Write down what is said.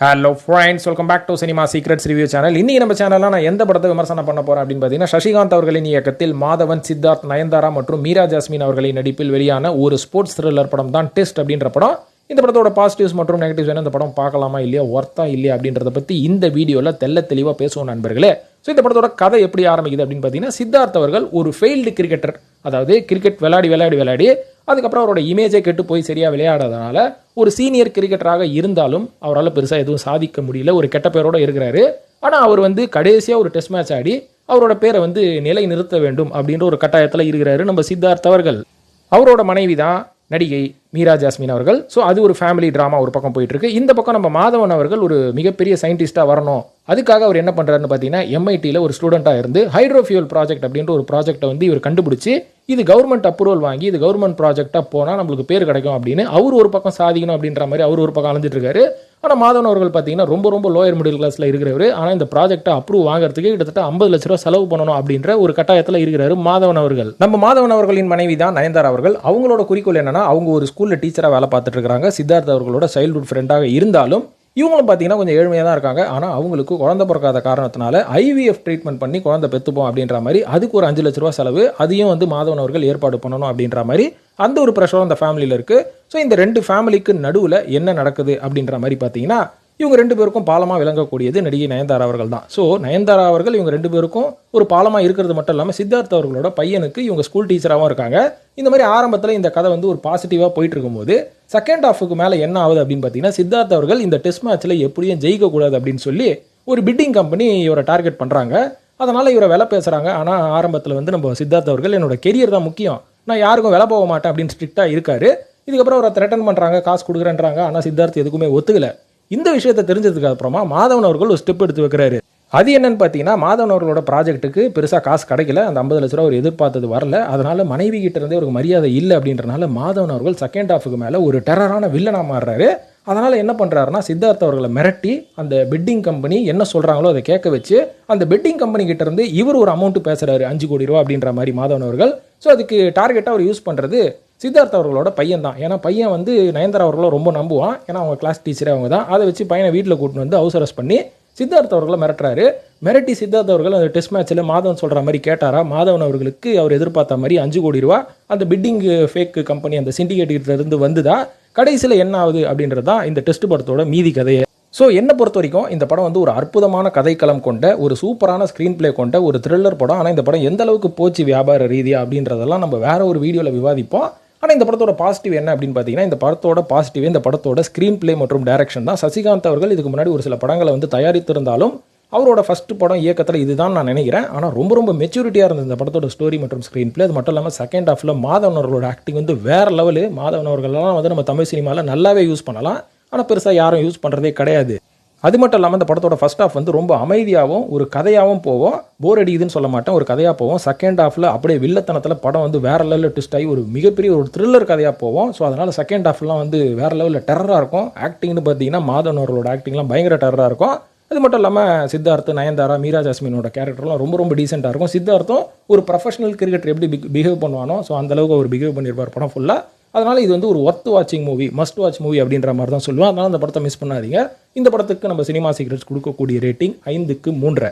Hello friends welcome back to cinema secrets review channel இன்றைக்கி நம்ம சேனலில் நான் எந்த படத்தை விமர்சனம் பண்ண போகிறேன் அப்படின்னு பார்த்தீங்கன்னா சசிகாந்த் அவர்களின் இயக்கத்தில் மாதவன் சித்தார்த் நயன்தாரா மற்றும் மீரா ஜாஸ்மின் அவர்களின் நடிப்பில் வெளியான ஒரு ஸ்போர்ட்ஸ் த்ரில்லர் படம் தான் டெஸ்ட் அப்படின்ற படம். இந்த படத்தோட பாசிட்டிவ்ஸ் மற்றும் நெகட்டிவ்ஸ் என்ன இந்த படம் பார்க்கலாமா இல்லையா? ஒர்த்தா இல்லையா? அப்படின்றத பற்றி இந்த வீடியோவில் தெள்ள தெளிவாக பேசுவோம் நண்பர்களே. ஸோ இந்த படத்தோட கதை எப்படி ஆரம்பிக்குது அப்படின்னு பார்த்தீங்கன்னா சித்தார்த் அவர்கள் ஒரு ஃபெயில்டு கிரிக்கெட்டர் அதாவது கிரிக்கெட் விளையாடி விளையாடி விளையாடி அதுக்கப்புறம் அவரோட இமேஜை கெட்டு போய் சரியாக விளையாடாதனால ஒரு சீனியர் கிரிக்கெட்டராக இருந்தாலும் அவரால் பெருசாக எதுவும் சாதிக்க முடியல. ஒரு கெட்ட பேரோட இருக்கிறாரு. ஆனால் அவர் வந்து கடைசியாக ஒரு டெஸ்ட் மேட்ச் ஆடி அவரோட பேரை வந்து நிலை நிறுத்த வேண்டும் அப்படின்ற ஒரு கட்டாயத்தில் இருக்கிறாரு நம்ம சித்தார்த் அவர்கள். அவரோட மனைவி தான் நடிகை மீரா ஜாஸ்மின் அவர்கள். ஸோ அது ஒரு ஃபேமிலி ட்ராமா ஒரு பக்கம் போயிட்டுருக்கு. இந்த பக்கம் நம்ம மாதவன் அவர்கள் ஒரு மிகப்பெரிய சயின்டிஸ்ட்டாக வரணும். அதுக்காக அவர் என்ன பண்ணுறாருன்னு பார்த்தீங்கன்னா எம்ஐடியில் ஒரு ஸ்டூடெண்ட்டாக இருந்து ஹைட்ரோஃபியூல் ப்ராஜெக்ட் அப்படின்ற ஒரு ப்ராஜெக்ட்டை வந்து இவர் கண்டுபிடிச்சி இது கவர்மெண்ட் அப்ரூவல் வாங்கி இது கவர்மெண்ட் ப்ராஜெக்டாக போனால் நம்மளுக்கு பேர் கிடைக்கும் அப்படின்னு அவர் ஒரு பக்கம் சாதிக்கணும் அப்படின்ற மாதிரி அவர் ஒரு பக்கம் அலைஞ்சிட்டு இருக்காரு. ஆனால் மாதவன் அவர்கள் பார்த்தீங்கன்னா ரொம்ப ரொம்ப லோயர் மிடில் கிளாஸில் இருக்கிறவர். ஆனால் இந்த ப்ராஜெக்ட்டை அப்ரூவ் வாங்குறதுக்கு கிட்டத்தட்ட ஐம்பது லட்ச ரூபா செலவு பண்ணணும் அப்படின்ற ஒரு கட்டாயத்தில் இருக்கிறாரு மாதவன் அவர்கள். நம்ம மாதவன் அவர்களின் மனைவி தான் நயன்தாரா அவர்கள். அவங்களோட குறிக்கோள் என்னன்னா அவங்க ஒரு ஸ்கூலில் டீச்சராக வேலை பார்த்துட்டு இருக்காங்க சித்தார்த் அவர்களோட சைல்ட்ஹுட் ஃப்ரெண்டாக இருந்தாலும் இவங்களும் பார்த்தீங்கன்னா கொஞ்சம் ஏழ்மையாக தான் இருக்காங்க. ஆனால் அவங்களுக்கு குழந்தை பிறக்காத காரணத்தினால ஐவிஎஃப் ட்ரீட்மெண்ட் பண்ணி குழந்தை பெற்றுப்போம் அப்படின்ற மாதிரி அதுக்கு ஒரு அஞ்சு லட்ச ரூபா செலவு அதையும் வந்து மாதவன் அவர்கள் ஏற்பாடு பண்ணணும் அப்படின்ற மாதிரி அந்த ஒரு ப்ரெஷரும் அந்த ஃபேமிலியில் இருக்குது ஸோ இந்த ரெண்டு ஃபேமிலிக்கு நடுவில் என்ன நடக்குது அப்படின்ற மாதிரி பார்த்தீங்கன்னா இவங்க ரெண்டு பேருக்கும் பாலமாக விளங்கக்கூடியது நடிகை நயன்தாரா அவர்கள் தான். ஸோ நயன்தாரா அவர்கள் இவங்க ரெண்டு பேருக்கும் ஒரு பாலமாக இருக்கிறது மட்டும் இல்லாமல் சித்தார்த் அவர்களோட பையனுக்கு இவங்க ஸ்கூல் டீச்சராகவும் இருக்காங்க. இந்த மாதிரி ஆரம்பத்தில் இந்த கதை வந்து ஒரு பாசிட்டிவாக போயிட்டு இருக்கும்போது செகண்ட் ஹாஃபுக்கு மேலே என்ன ஆகுது அப்படின்னு பார்த்தீங்கன்னா சித்தார்த் அவர்கள் இந்த டெஸ்ட் மேட்ச்சில் எப்படியும் ஜெயிக்கக்கூடாது அப்படின்னு சொல்லி ஒரு பிட்டிங் கம்பெனி இவரை டார்கெட் பண்ணுறாங்க அதனால் இவரை விலை பேசுகிறாங்க ஆனால் ஆரம்பத்தில் வந்து நம்ம சித்தார்த் அவர்கள் என்னோட கெரியர் தான் முக்கியம். நான் யாருக்கும் விலை போக மாட்டேன் அப்படின்னு ஸ்ட்ரிக்டாக இருக்காரு. இதுக்கப்புறம் அவரை த்ரெட்டன் பண்ணுறாங்க காசு கொடுக்குறேன்றாங்க. ஆனால் சித்தார்த் எதுக்குமே ஒத்துக்கலை. இந்த விஷயத்தை தெரிஞ்சதுக்கு அப்புறமா மாதவன் அவர்கள் ஒரு ஸ்டெப் எடுத்து வைக்கிறாரு. அது என்னன்னு பார்த்தீங்கன்னா மாதவன் அவர்களோட ப்ராஜெக்ட்டுக்கு பெருசாக காசு கிடைக்கல. அந்த ஐம்பது லட்ச ரூபா அவர் எதிர்பார்த்தது வரல. அதனால மனைவி கிட்ட இருந்தே ஒரு மரியாதை இல்லை அப்படின்றனால மாதவன் அவர்கள் செகண்ட் ஹாஃபுக்கு மேலே ஒரு டெரரான வில்லனாக மாறுறாரு. அதனால் என்ன பண்ணுறாருன்னா சித்தார்த் அவர்களை மிரட்டி அந்த பெட்டிங் கம்பெனி என்ன சொல்கிறாங்களோ அதை கேட்க வச்சு அந்த பெட்டிங் கம்பெனி கிட்டேருந்து இவர் ஒரு அமௌண்ட்டு பேசுகிறாரு அஞ்சு கோடி ரூபா அப்படின்ற மாதிரி மாதவன் அவர்கள். ஸோ அதுக்கு டார்கெட்டாக அவர் யூஸ் பண்ணுறது சித்தார்த் அவர்களோட பையன் தான் ஏன்னா பையன் வந்து நயன்தாரா அவர்களை ரொம்ப நம்புவான். ஏன்னா அவங்க கிளாஸ் டீச்சரே அவங்க தான். அதை வச்சு பையனை வீட்டில் கூட்டின்னு வந்து ஹவுஸ் அரெஸ்ட் பண்ணி சித்தார்த் அவர்களை மிரட்டுறாரு. மிரட்டி சித்தார்த் அவர்கள் அந்த டெஸ்ட் மேட்ச்சில் மாதவன் சொல்கிற மாதிரி கேட்டாரா? மாதவன் அவர்களுக்கு அவர் எதிர்பார்த்த மாதிரி அஞ்சு கோடி ரூபா அந்த பிட்டிங் ஃபேக் கம்பெனி அந்த சிண்டிகேட்டிலிருந்து இருந்து வந்துதா? கடைசியில் என்ன ஆகுது அப்படின்றது தான் இந்த டெஸ்ட் படத்தோட மீதி கதையை. ஸோ என்னை பொறுத்த வரைக்கும் இந்த படம் வந்து ஒரு அற்புதமான கதைக்களம் கொண்ட ஒரு சூப்பரான ஸ்க்ரீன் ப்ளே கொண்ட ஒரு த்ரில்லர் படம். ஆனால் இந்த படம் எந்த அளவுக்கு போச்சு வியாபார ரீதியாக அப்படின்றதெல்லாம் நம்ம வேற ஒரு வீடியோவில் விவாதிப்போம். ஆனால் இந்த படத்தோட பாசிட்டிவ் என்ன அப்படின்னு பார்த்தீங்கன்னா இந்த படத்தோட பாசிட்டிவ் இந்த படத்தோட ஸ்க்ரீன் ப்ளே மற்றும் டைரக்ஷன் தான். சசிகாந்த் அவர்கள் இதுக்கு முன்னாடி ஒரு சில படங்களை வந்து தயாரித்திருந்தாலும் அவரோட ஃபஸ்ட்டு படம் இயக்கத்தில் இதுதான் நான் நினைக்கிறேன். ஆனால் ரொம்ப ரொம்ப மெச்சூரிட்டியாக இருந்தது இந்த படத்தோட ஸ்டோரி மற்றும் ஸ்க்ரீன் ப்ளே அது மட்டும் இல்லாமல் செகண்ட் ஹாஃபில் மாதவன் அவர்களோட ஆக்டிங் வந்து வேறு லெவலு மாதவன் அவர்களெல்லாம் வந்து நம்ம தமிழ் சினிமாவில் நல்லாவே யூஸ் பண்ணலாம். ஆனால் பெருசாக யாரும் யூஸ் பண்ணுறதே கிடையாது. அது மட்டும் இல்லாமல் இந்த படத்தோட ஃபர்ஸ்ட் ஆஃப் வந்து ரொம்ப அமைதியாகவும் ஒரு கதையாகவும் போவோம் போர் அடிக்குதுன்னு சொல்ல மாட்டேன் ஒரு கதையாக போவோம் செகண்ட் ஆஃபில் அப்படியே வில்லத்தனத்தில் படம் வந்து வேற லெவலில் ட்விஸ்ட் ஆகி ஒரு மிகப்பெரிய ஒரு த்ரில்லர் கதையாக போவோம் ஸோ அதனால் செகண்ட் ஆஃப்லாம் வந்து வேற லெவலில் டெரராக இருக்கும். ஆக்டிங்னு பார்த்தீங்கன்னா மாதவன் அவர்களோட ஆக்டிங்லாம் பயங்கர டெரராக இருக்கும். அது மட்டும் இல்லாமல் சித்தார்த் நயன்தாரா மீரா ஜாஸ்மினோட கேரக்டர்லாம் ரொம்ப ரொம்ப டீசெண்டாக இருக்கும். சித்தார்த்தும் ஒரு ப்ரொஃபஷனல் கிரிக்கெட்டர் எப்படி பிஹேவ் பண்ணுவானோ ஸோ அந்தளவுக்கு அவர் பிஹேவ் பண்ணியிருப்பார் படம் ஃபுல்லாக அதனால் இது வந்து ஒரு ஒர்த் வாட்சிங் மூவி மஸ்ட் வாட்ச் மூவி அப்படின்ற மாதிரி தான் சொல்லுவேன். அதனால் அந்த படத்தை மிஸ் பண்ணாதீங்க. இந்த படத்துக்கு நம்ம சினிமா சீக்ரெட்ஸ் கொடுக்கக்கூடிய ரேட்டிங் ஐந்துக்கு மூன்றரை.